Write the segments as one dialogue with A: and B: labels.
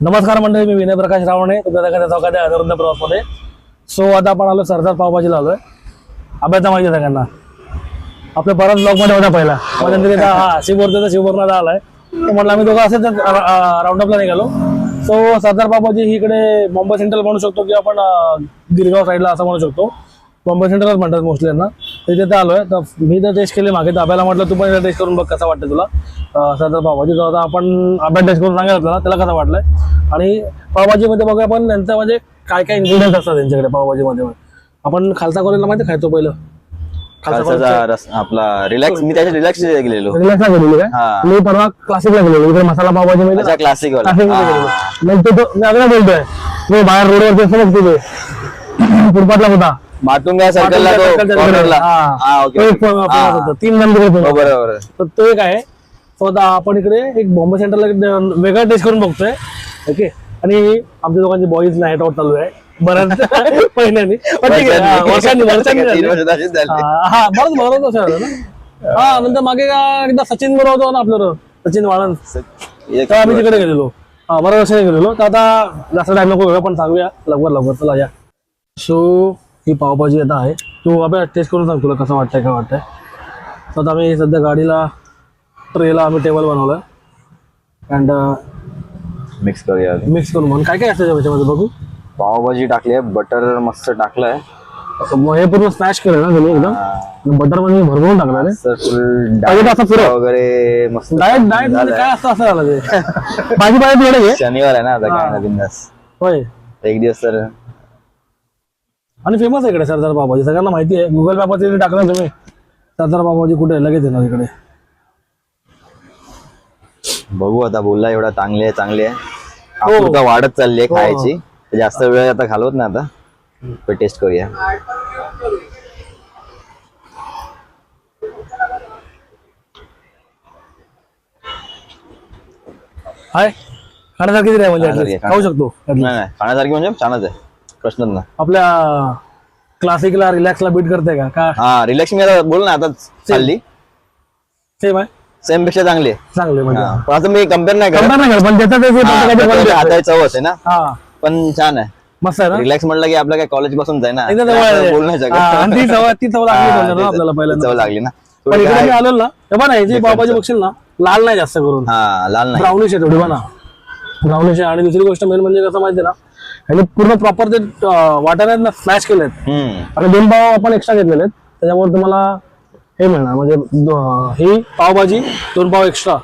A: नमस्कार मंडळी मी विनय प्रकाश रावणे. तुमच्या चौकाच्या अनिरुद्ध प्रवासमध्ये. सो आता आपण आलो सरदार पावभाजीला आलोय. अभ्यासा माहिती सगळ्यांना. आपल्या परत ब्लॉगमध्ये होता पहिला. मध्यंतरी हा शिवपूरचा तर शिवपूरला आलाय. तर म्हटलं आम्ही दोघं असेच राऊंडअपला निघालो. सो सरदार ही इकडे मुंबई सेंट्रल म्हणू शकतो की आपण गिरगाव साईडला असं म्हणू शकतो. मुंबई सेंट्रलच म्हणतात मोस्टली यांना. तर तिथे आलोय. तर मी तर टेस्ट केली मागे. तर अभ्याला म्हटलं तू पण टेस्ट करून बघ कसा वाटतं तुला. अं, सरदार पावभाजी तर आता आपण अभ्यास टेस्ट करून सांगायला आपल्याला त्याला कसं वाटलंय? आणि पावभाजीमध्ये बघा आपण त्यांचं म्हणजे काय काय इन्ग्रेडियंट्स असतात त्यांच्याकडे पावभाजीमध्ये आपण खालचा कॉलेजला माहिती खायचो पहिलं.
B: आपला रिलॅक्स मी त्याच्या रिलॅक्स गेलेलो.
A: रिलॅक्सला गेलेलो
B: हा.
A: काय मी परवा क्लासिकला गेलेलो. इकडे मसाला पावभाजी
B: अच्छा क्लासिक
A: मग तो मी अजून बोलतोय. मी बाहेर बघ तिथे. फुटपाथला होता.
B: माटुंगा सर्कलला तो corner ला. हा ओके
A: तो एक
B: ओके.
A: famous. होता. तीन नंबर
B: हो, बरोबर बरोबर.
A: तर तो एक आहे. तो आता आपण इकडे एक बॉम्बे सेंटरला एक वेगळा टेस्ट करून बघतोय. ओके आणि आमच्या दोघांची बॉईज नाईट आउट चालू आहे. बऱ्याच महिन्यांनी पण ठीक आहे, हा, वर्षांनी वर्षांनी
B: तीन
A: झाली.
B: वर्ष तशीच झाली.
A: हा हा, बरंच बरंच वर्ष झालं ना. हा नंतर मागे का एकदा सचिन बरोबर होतो ना आपलं सचिन वाळन
B: एक-
A: आम्ही तिकडे गेलेलो. हा बऱ्याच वर्षाने गेलेलो. तर आता जास्त टाइम नको वेगळं पण सांगूया लवकर लवकर. चला या. सो ही पावभाजी आता आहे. तू अभ्या टेस्ट करून सांग तुला कसं वाटतंय काय वाटतंय. तर आता आम्ही सध्या गाडीला ट्रेला आम्ही टेबल बनवलं अँड
B: मिक्स करूया
A: मिक्स करून म्हणून काय काय असतं त्याच्यामध्ये बघू?
B: पावभाजी टाकली आहे बटर मस्त टाकलंय.
A: मग हे पूर्ण स्मॅश केलं ना तुम्ही एकदम? बटरमध्ये भरभरून टाकलं रे
B: फुल
A: पाहिजे असं पुरं.
B: वगैरे मस्त
A: डायट डायटमध्ये काय असतं असं झालं ते. भाजी पाहिजे
B: शनिवार आहे ना आता काय ना बिंदास
A: होय.
B: एक दिवस तर
A: आणि फेमस आहे इकडे सरदार बाबाजी. सगळ्यांना माहिती आहे. गुगल मॅपवरती टाकलं तुम्ही. सरदार बाबाजी कुठे? लगेच येणार इकडे.
B: बघू आता बोलला एवढा चांगले आहे चांगले आहे.
A: हो.
B: वाढत चालली आहे खायची. तर जास्त वेळ आता घालवत ना आता. टेस्ट करूया.
A: हाय. खाण्यासारखी म्हणजे खाऊ शकतो.
B: नाही नाही. खाण्यासारखी म्हणजे छानच आहे. प्रश्नच ना
A: आपल्या क्लासिकला रिलॅक्सला बीट करते का? का?
B: हा रिलॅक्स मी आता बोल ना आता चालली.
A: सेम आहे?
B: सेमपेक्षा चांगली आहे.
A: चांगले म्हणजे.
B: हा. पण आता मी कंपेअर नाही करत.
A: नाही करत, पण त्याचं ते
B: हा,
A: प्रत्येकाच्या
B: प्रत्येकाच्या
A: quality असते.
B: हाताची चव असते ना.
A: हा.
B: पण छान आहे.
A: मस्त आहे ना?
B: रिलॅक्स म्हटलं की आपलं काय कॉलेजपासून आहे ना.
A: एकदा
B: ते
A: जवळ
B: आपल्याला
A: आहे.
B: बोलू नाही
A: हा, आणि ती
B: शकत
A: सवय ती सवय लागली
B: हा,
A: पाहिजे ना आपल्याला
B: ते
A: पहिल्यांदा.
B: चव लागली ना.
A: पण
B: थोडी
A: इकडे
B: काय-
A: मी आलो ना तेव्हा नाही जी बाबाजी बघशील ना लाल नाही जास्त करून.
B: हा लाल नाही.
A: ब्राउनिश आहे थोडी बना ब्राउनिश आहे. आणि दुसरी गोष्ट मेन म्हणजे कसं माहिती आहे ना ह्याने पूर्ण प्रॉपर ते अं, वाटाणे आहेत ना स्मॅश केलेत आणि दोन पाव आपण एक्स्ट्रा घेतलेले आहेत. त्याच्यामुळे तुम्हाला हे मिळणार. म्हणजे ही पावभाजी दोन पाव एक्स्ट्रा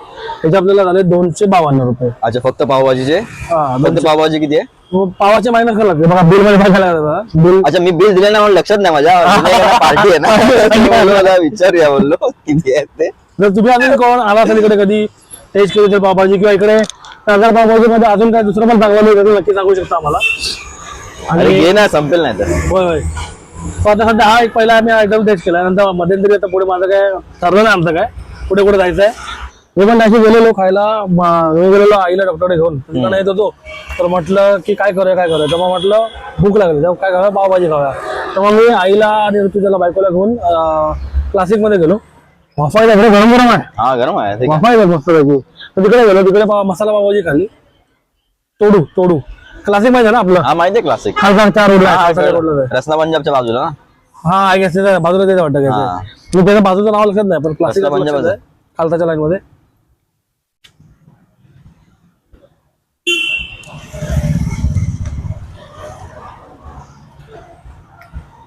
A: त्याचे आपल्याला झाले दोनशे बावन्न रुपये.
B: अच्छा फक्त पावभाजीचे?
A: हा,
B: फक्त पावभाजी किती आहे?
A: मग पावाचे मायनस करायला लागते बघा बिलमध्ये बघायला बिल
B: अच्छा मी बिल दिले ना लक्षात नाही माझ्या. पार्टी आहे ना. मला विचारूया बोललो किती आहेत ते?
A: जर तुम्ही अजून कोण आला असेल इकडे कधी टेस्ट केली असेल पावभाजी किंवा इकडे सरदार पावभाजी मध्ये अजून काय दुसरं पण चांगलं मिळतं नक्की सांगू शकता आम्हाला.
B: अरे
A: आणि
B: घे ना संपेल नाही तर.
A: होय होय. आता सध्या हा एक पहिला आम्ही एकदम टेस्ट केला नंतर मध्यंतरी आता पुढे माझं काय ठरलं नाही आमचं काय. पुढे कुठे जायचं आहे मी पण त्याशी गेलेलो खायला म- मी गेलेलो आईला डॉक्टरकडे घेऊन. तिकडे येत होतो. तर म्हटलं की काय करूया काय करूया. मग म्हटलं भूक लागली. तेव्हा काय खाऊया पावभाजी खाऊया. तर मग मी आईला आणि ऋतुजाला बायकोला घेऊन क्लासिकमध्ये वाफायला इकडे गरम गरम आहे.
B: हा गरम आहे ते
A: मस्त पैकी? तिकडे गेलो तिकडे मसाला पावभाजी खाल्ली. तोडू तोडू. क्लासिक माहिती आहे ना आपलं?
B: हा माहिती आहे क्लासिक
A: खालचा चार रोडला खालचा रोडला आहे.
B: रस्ना पंजाबच्या बाजूला. ना
A: हा आय गेस बाजूला त्याचं वाटतं मी त्याच्या बाजूचं नाव लक्षात नाही पण क्लासिक
B: रस्ता पंजाब आहे.
A: खालताच्या लाईन मध्ये.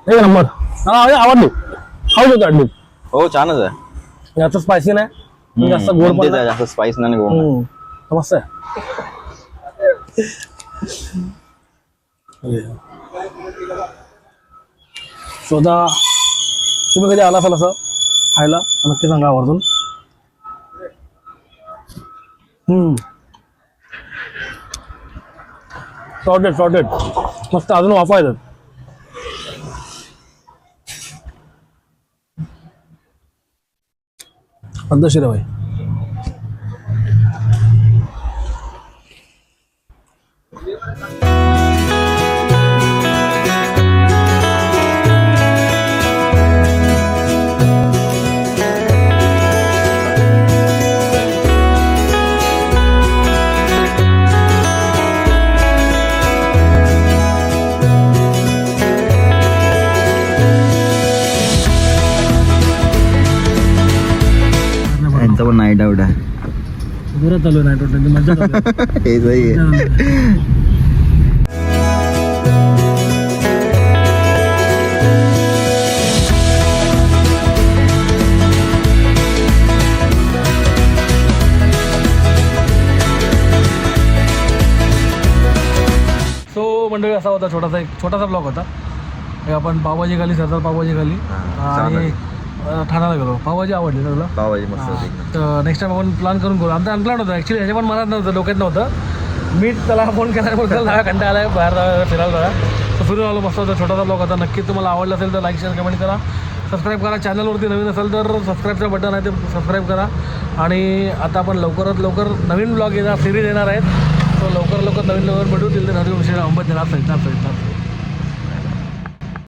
A: एक नंबर. हा आवड- आवडली. खाऊ शकतो ऍटलीस्ट
B: हो छानच आहे.
A: जास्त स्पायसी नाही. जास्त गोड पण
B: जास्त स्पाइस नाही? गोड.
A: मस्त आहे. स्वतः तुम्ही कधी आला असाल असं? खायला? नक्की सांगा आवर्जून. सॉर्टेड सॉर्टेड मस्त अजून वाफा येतात. 都是那位 भाई
B: नाईट आउट आहे
A: जोरात चालू नाईट मजा.
B: हे सही
A: मजा मंडळी असा होता छोटासा एक छोटासा ब्लॉग होता. आपण पावभाजी खाली सरदार पावभाजी खाली आणि अं, ठाण्याला गेलो. पावभाजी आवडली ना तुला?
B: पावभाजी मस्त होती.
A: तर नेक्स्ट टाइम आपण प्लॅन करून करू आमचा अनप्लॅन होता. ॲक्च्युली ह्याच्या पण मनात नव्हतं डोक्यात नव्हतं. मी त्याला फोन केल्यामुळे त्याला दहा घंटा आला बाहेर फिरायला जाऊया. तर फिरून आलो मस्त होता. छोटासा ब्लॉग होता. नक्कीच तुम्हाला आवडला असेल तर लाईक शेअर कमेंट करा. सबस्क्राईब करा. चॅनलवरती नवीन असेल तर सबस्क्राईबचं बटन आहे ते सबस्क्राईब करा. आणि आता आपण लवकरात लवकर नवीन ब्लॉग येणार सिरीज येणार आहेत. तो लवकर लवकर नवीन लवकर भेटू. तिथे हरिवंशी अहमद देणार सहित